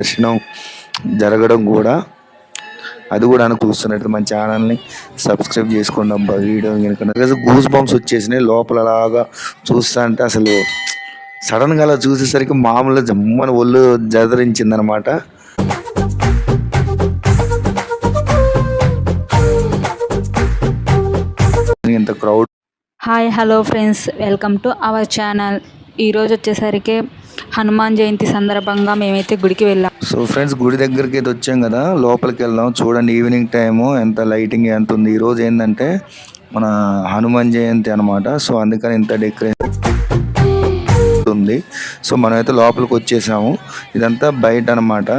దర్శనం జరగడం కూడా. అది కూడా అనుకూస్తున్నట్టు మన ఛానల్ని సబ్స్క్రైబ్ చేసుకోండి అబ్బా వీడియో కనుక గూస్ బంప్స్ వచ్చేసినాయి లోపలలాగా చూస్తా అంటే అసలు సడన్గా అలా చూసేసరికి మామూలుగా జమ్మని ఒళ్ళు జదరించింది అనమాట ఇంత crowd hi hello friends welcome to our channel ఈరోజు వచ్చేసరికి హనుమాన్ జయంతి సందర్భంగా మేమైతే గుడికి వెళ్ళాం. సో ఫ్రెండ్స్ గుడి దగ్గరికి అయితే వచ్చాం కదా లోపలికి వెళ్దాం. చూడండి ఈవినింగ్ టైము ఎంత లైటింగ్ ఎంత ఉంది. ఈ రోజు ఏంటంటే మన హనుమాన్ జయంతి అనమాట సో అందుకని ఇంత డెకరేషన్ ఉంది. సో మనమైతే లోపలికి వచ్చేసాము. ఇదంతా బయట అనమాట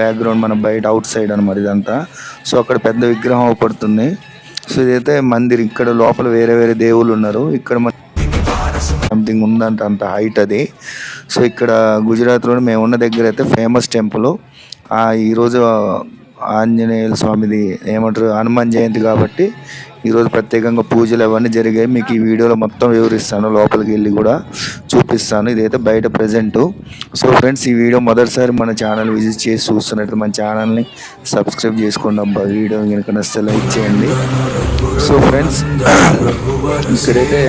బ్యాక్గ్రౌండ్ మన బయట అవుట్ సైడ్ అనమాట ఇదంతా. సో అక్కడ పెద్ద విగ్రహం అవపడుతుంది సో ఇదైతే మందిర్ ఇక్కడ లోపల వేరే వేరే దేవుళ్ళు ఉన్నారు. ఇక్కడ సంథింగ్ ఉందంట అంత హైట్ అది. సో ఇక్కడ గుజరాత్లో మేము ఉన్న దగ్గర అయితే ఫేమస్ టెంపుల్ ఈరోజు ఆంజనేయుల స్వామిది ఏమంటారు హనుమాన్ జయంతి కాబట్టి ఈరోజు ప్రత్యేకంగా పూజలు అవన్నీ జరిగాయి. మీకు ఈ వీడియోలో మొత్తం వివరిస్తాను లోపలికి వెళ్ళి కూడా చూపిస్తాను. ఇదైతే బయట ప్రజెంట్. సో ఫ్రెండ్స్ ఈ వీడియో మొదటిసారి మన ఛానల్ విజిట్ చేసి చూస్తున్నట్టు మన ఛానల్ని సబ్స్క్రైబ్ చేసుకోండి అబ్బా. వీడియో కనుక నచ్చితే లైక్ చేయండి. సో ఫ్రెండ్స్ ఇక్కడైతే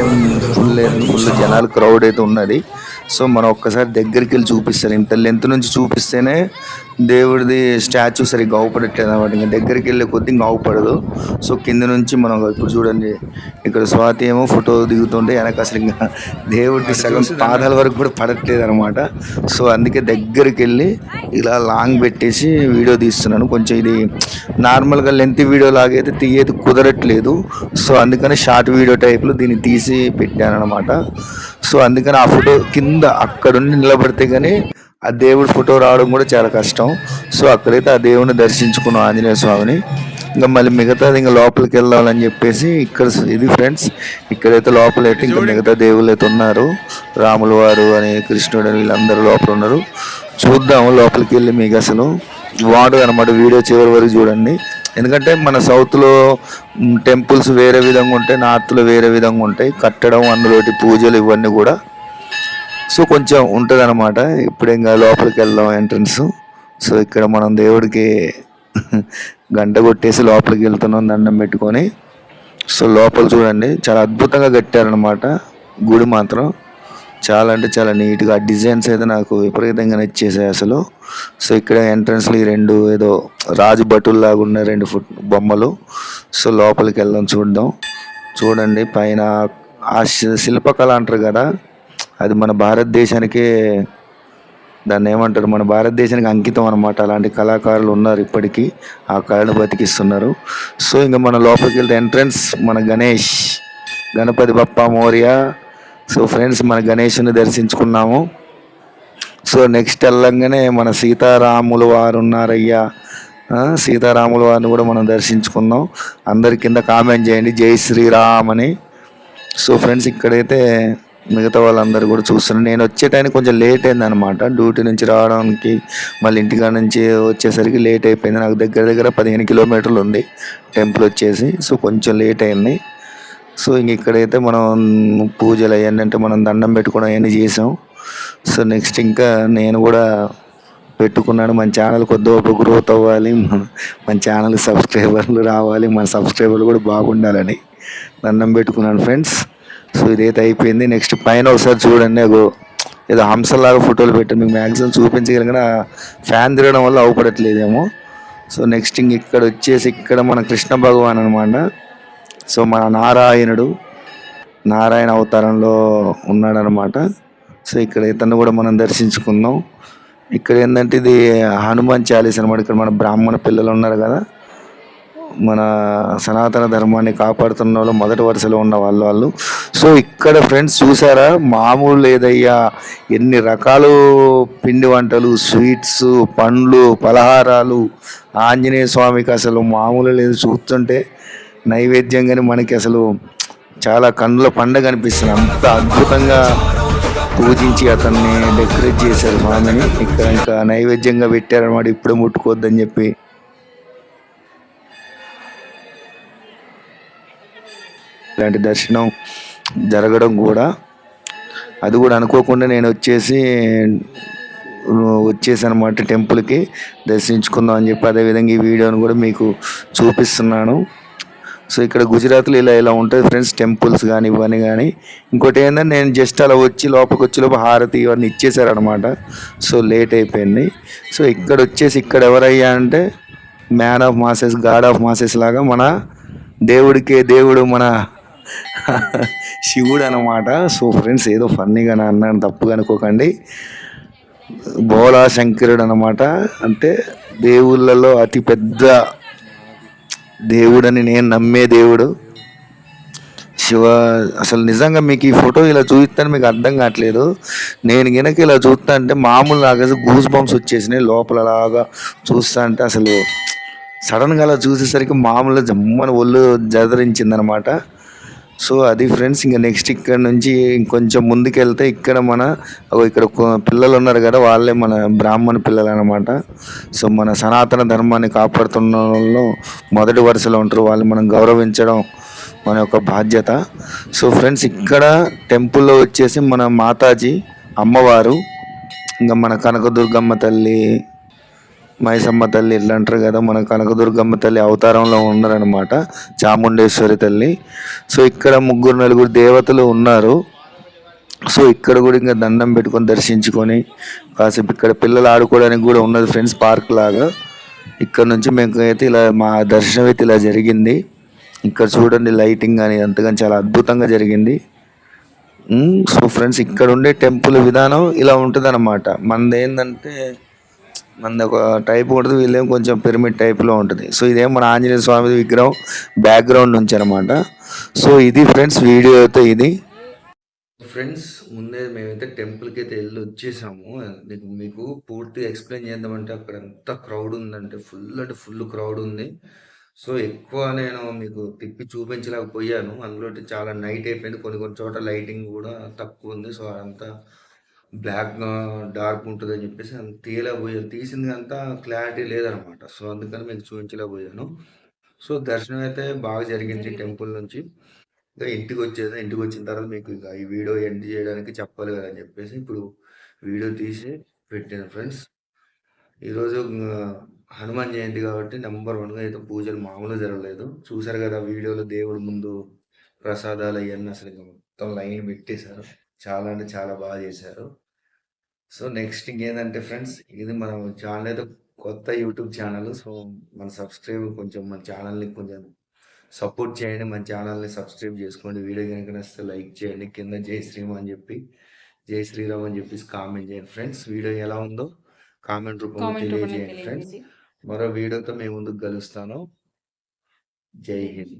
ఫుల్ ఫుల్ జనాలు క్రౌడ్ అయితే ఉన్నది. సో మనం ఒక్కసారి దగ్గరికి వెళ్ళి చూపిస్తారు ఇంత లెంత్ నుంచి చూపిస్తేనే దేవుడిది స్టాచ్యూ సరిగ్గా అవుపడట్లేదు అనమాట ఇంకా దగ్గరికి వెళ్ళే కొద్ది ఇంకా అవుపడదు. సో కింద నుంచి మనం ఇప్పుడు చూడండి ఇక్కడ స్వాతి ఏమో ఫోటో దిగుతుంటే వెనక అసలు ఇంకా దేవుడికి సగం పాదాల వరకు కూడా పడట్లేదు అనమాట సో అందుకే దగ్గరికి వెళ్ళి ఇలా లాంగ్ పెట్టేసి వీడియో తీస్తున్నాను. కొంచెం ఇది నార్మల్గా లెంత్ వీడియో లాగైతే తీయేది కుదరట్లేదు. సో అందుకని షార్ట్ వీడియో టైప్లో దీన్ని తీసి పెట్టాను అనమాట సో అందుకని ఆ ఫోటో కింద అక్కడుండి నిలబడితే కానీ ఆ దేవుడి ఫోటో రావడం కూడా చాలా కష్టం. సో అక్కడైతే ఆ దేవుడిని దర్శించుకున్నాం ఆంజనేయ స్వామిని. ఇంకా మళ్ళీ మిగతాది ఇంకా లోపలికి వెళ్ళాలని చెప్పేసి ఇక్కడ ఇది ఫ్రెండ్స్ ఇక్కడైతే లోపల అయితే ఇంకా మిగతా దేవుళ్ళు అయితే ఉన్నారు. రాముల వారు అని కృష్ణుడు అని వీళ్ళందరూ లోపల ఉన్నారు. చూద్దాము లోపలికి వెళ్ళి మీకు అసలు. బాగుంటుంది అనమాట వీడియో చివరి వరకు చూడండి. ఎందుకంటే మన సౌత్లో టెంపుల్స్ వేరే విధంగా ఉంటాయి నార్త్లో వేరే విధంగా ఉంటాయి. కట్టడం అందులోటి పూజలు ఇవన్నీ కూడా సో కొంచెం ఉంటుంది అనమాట ఇప్పుడు ఇంకా లోపలికి వెళ్దాం ఎంట్రన్స్. సో ఇక్కడ మనం దేవుడికి గంట కొట్టేసి లోపలికి వెళ్తున్నాం దండం పెట్టుకొని. సో లోపల చూడండి. చాలా అద్భుతంగా కట్టారనమాట గుడి మాత్రం. చాలా అంటే చాలా నీట్గా డిజైన్స్ అయితే నాకు విపరీతంగా నచ్చేసాయి అసలు. సో ఇక్కడ ఎంట్రన్స్లో ఈ రెండు ఏదో రాజు భటుల్లాగా ఉన్న రెండు ఫుట్ బొమ్మలు. సో లోపలికి వెళ్దాం చూద్దాం. చూడండి పైన ఆ శిల్పకళ అంటారు కదా అది మన భారతదేశానికే దాన్ని ఏమంటారు మన భారతదేశానికి అంకితం అనమాట అలాంటి కళాకారులు ఉన్నారు ఇప్పటికీ ఆ కళను బతికిస్తున్నారు. సో ఇంకా మన లోపలికి వెళ్తే ఎంట్రన్స్ మన గణేష్ గణపతి బప్ప మౌర్య సో ఫ్రెండ్స్ మన గణేష్ని దర్శించుకున్నాము. సో నెక్స్ట్ వెళ్ళంగానే మన సీతారాముల వారు ఉన్నారయ్యా. సీతారాముల వారిని కూడా మనం దర్శించుకుందాం. అందరి కింద కామెంట్ చేయండి. జై శ్రీరామ్ అని. సో ఫ్రెండ్స్ ఇక్కడైతే మిగతా వాళ్ళందరూ కూడా చూస్తున్నారు. నేను వచ్చే టైం కొంచెం లేట్ అయింది అనమాట డ్యూటీ నుంచి రావడానికి మళ్ళీ ఇంటికాడ నుంచి వచ్చేసరికి లేట్ అయిపోయింది. నాకు దగ్గర దగ్గర పదిహేను కిలోమీటర్లు ఉంది టెంపుల్ వచ్చేసి. సో కొంచెం లేట్ అయింది. సో ఇంక ఇక్కడైతే మనం పూజలు అవన్నీ అంటే మనం దండం పెట్టుకోవడం అవన్నీ చేసాం. సో నెక్స్ట్ ఇంకా నేను కూడా పెట్టుకున్నాను. మన ఛానల్ కొద్దిగా గ్రోత్ అవ్వాలి. మన- ఛానల్ సబ్స్క్రైబర్లు రావాలి. మన సబ్స్క్రైబర్లు కూడా బాగుండాలని దండం పెట్టుకున్నాను ఫ్రెండ్స్. సో ఇదైతే అయిపోయింది. నెక్స్ట్ పైన ఒకసారి చూడండి. అగో ఏదో హంసలాగా ఫోటోలు పెట్టాను. మీకు మ్యాక్సిమం చూపించగలిగిన ఫ్యాన్ తిరగడం వల్ల అవపడట్లేదేమో. సో నెక్స్ట్ ఇంక ఇక్కడ వచ్చేసి ఇక్కడ మన కృష్ణ భగవాన్ అనమాట సో మన నారాయణుడు నారాయణ అవతారంలో ఉన్నాడనమాట సో ఇక్కడ ఇతను కూడా మనం దర్శించుకుందాం. ఇక్కడ ఏంటంటే ఇది హనుమాన్ చాలీస్ అనమాట ఇక్కడ మన బ్రాహ్మణ పిల్లలు ఉన్నారు కదా. మన సనాతన ధర్మాన్ని కాపాడుతున్న వాళ్ళు మొదటి వరుసలో ఉన్న వాళ్ళు వాళ్ళు. సో ఇక్కడ ఫ్రెండ్స్ చూసారా? మామూలు లేదయ్యా. ఎన్ని రకాలు పిండి వంటలు స్వీట్స్ పండ్లు పలహారాలు. ఆంజనేయ స్వామికి అసలు మామూలు లేదు. చూస్తుంటే నైవేద్యంగానే మనకి అసలు చాలా కన్నుల పండగ అనిపిస్తుంది. అంత అద్భుతంగా పూజించి అతన్ని డెకరేట్ చేశారు స్వామిని. ఇక్కడ ఇంకా నైవేద్యంగా పెట్టారన్నమాట ఇప్పుడే ముట్టుకోవద్దని చెప్పి. ఇలాంటి దర్శనం జరగడం కూడా. అది కూడా అనుకోకుండా నేను వచ్చేసి వచ్చేసనమాట టెంపుల్కి దర్శించుకుందాం అని చెప్పి అదేవిధంగా ఈ వీడియోని కూడా మీకు చూపిస్తున్నాను. సో ఇక్కడ గుజరాత్లో ఇలా ఇలా ఉంటుంది ఫ్రెండ్స్? టెంపుల్స్ కానీ ఇవన్నీ కానీ ఇంకోటి ఏంటంటే నేను జస్ట్ అలా వచ్చి లోపలికి వచ్చి లోపల హారతి ఇవన్నీ ఇచ్చేసారనమాట సో లేట్ అయిపోయింది. సో ఇక్కడ వచ్చేసి ఇక్కడ ఎవరయ్యా అంటే man of masses god of masses లాగా మన దేవుడికే దేవుడు మన శివుడు అనమాట సో ఫ్రెండ్స్ ఏదో ఫన్నీగా అన్నాను తప్పుగా అనుకోకండి. బోలా శంకరుడు అనమాట అంటే దేవుళ్ళలో అతి పెద్ద దేవుడని నేను నమ్మే దేవుడు. శివ అసలు నిజంగా మీకు ఈ ఫోటో ఇలా చూపిస్తాను మీకు అర్థం కావట్లేదు. నేను గినక ఇలా చూస్తా అంటే మామూలు లాగా గూస్ బంప్స్ వచ్చేసినాయి లోపల లాగా చూస్తా అంటే అసలు సడన్గా అలా చూసేసరికి మామూలుగా జమ్మని ఒళ్ళు జదరించింది అనమాట సో అది ఫ్రెండ్స్ ఇంకా నెక్స్ట్ ఇక్కడ నుంచి ఇంకొంచెం ముందుకెళ్తే ఇక్కడ మన ఇక్కడ పిల్లలు ఉన్నారు కదా వాళ్ళే మన బ్రాహ్మణ పిల్లలు అనమాట సో మన సనాతన ధర్మాన్ని కాపాడుతున్న వాళ్ళు మొదటి వరుసలో ఉంటారు. వాళ్ళు మనం గౌరవించడం మన యొక్క బాధ్యత. సో ఫ్రెండ్స్ ఇక్కడ టెంపుల్లో వచ్చేసి మన మాతాజీ అమ్మవారు ఇంకా మన కనకదుర్గమ్మ తల్లి మైసమ్మ తల్లి ఇట్లా అంటారు కదా మన కనకదుర్గమ్మ తల్లి అవతారంలో ఉన్నారనమాట చాముండేశ్వరి తల్లి. సో ఇక్కడ ముగ్గురు నలుగురు దేవతలు ఉన్నారు. సో ఇక్కడ కూడా ఇంకా దండం పెట్టుకొని దర్శించుకొని కాసేపు ఇక్కడ పిల్లలు ఆడుకోవడానికి కూడా ఉన్నది ఫ్రెండ్స్ పార్క్ లాగా. ఇక్కడ నుంచి మేము అయితే ఇలా మా దర్శనం అయితే ఇలా జరిగింది. ఇక్కడ చూడండి లైటింగ్ కానీ అంతగాని చాలా అద్భుతంగా జరిగింది. సో ఫ్రెండ్స్ ఇక్కడ ఉండే టెంపుల్ విధానం ఇలా ఉంటుంది అనమాట మనది ఏంటంటే మనది ఒక టైప్ ఉంటుంది వీళ్ళేం కొంచెం పిరమిడ్ టైప్లో ఉంటుంది. సో ఇదేం మన ఆంజనేయ స్వామి విగ్రహం బ్యాక్గ్రౌండ్ నుంచి అనమాట సో ఇది ఫ్రెండ్స్ వీడియో అయితే ఇది. ఫ్రెండ్స్ ముందే మేమైతే టెంపుల్కి అయితే వెళ్ళి వచ్చేసాము. మీకు మీకు పూర్తిగా ఎక్స్ప్లెయిన్ చేద్దామంటే అక్కడ ఎంత క్రౌడ్ ఉందంటే ఫుల్ అంటే ఫుల్ క్రౌడ్ ఉంది. సో ఎక్కువ నేను మీకు తిప్పి చూపించలేకపోయాను. అందులో చాలా నైట్ అయిపోయింది. కొన్ని కొన్ని చోట్ల లైటింగ్ కూడా తక్కువ ఉంది. సో అదంతా బ్లాక్ డార్క్ ఉంటుంది అని చెప్పేసి అంత తీయలేకపోయాను. తీసింది అంతా క్లారిటీ లేదనమాట. సో అందుకని మీకు చూపించలేకపోయాను సో దర్శనం అయితే బాగా జరిగింది టెంపుల్ నుంచి. ఇంకా ఇంటికి వచ్చేది ఇంటికి వచ్చిన తర్వాత మీకు ఇక ఈ వీడియో ఎండ్ చేయడానికి చెప్పాలి కదా అని చెప్పేసి ఇప్పుడు వీడియో తీసి పెట్టాను ఫ్రెండ్స్. ఈరోజు హనుమాన్ జయంతి కాబట్టి నెంబర్ వన్గా అయితే పూజలు మామూలుగా జరగలేదు. చూసారు కదా వీడియోలో దేవుడి ముందు ప్రసాదాలు అవన్నీ అసలు మొత్తం లైన్ పెట్టేశారు. చాలా అంటే చాలా బాగా చేశారు. సో నెక్స్ట్ ఇంకేంటంటే ఫ్రెండ్స్ ఇది మన ఛానల్ అయితే కొత్త యూట్యూబ్ ఛానల్. సో మన సబ్స్క్రైబ్ కొంచెం మన ఛానల్ని కొంచెం సపోర్ట్ చేయండి. మన ఛానల్ని సబ్స్క్రైబ్ చేసుకోండి. వీడియో కనుక నచ్చితే లైక్ చేయండి. కింద జై శ్రీరామ్ అని చెప్పి జై శ్రీరామ్ అని చెప్పేసి కామెంట్ చేయండి. ఫ్రెండ్స్ వీడియో ఎలా ఉందో కామెంట్ రూపంలో తెలియజేయండి. ఫ్రెండ్స్ మరో వీడియోతో మేము ముందుకు కలుస్తాను. జై హింద్.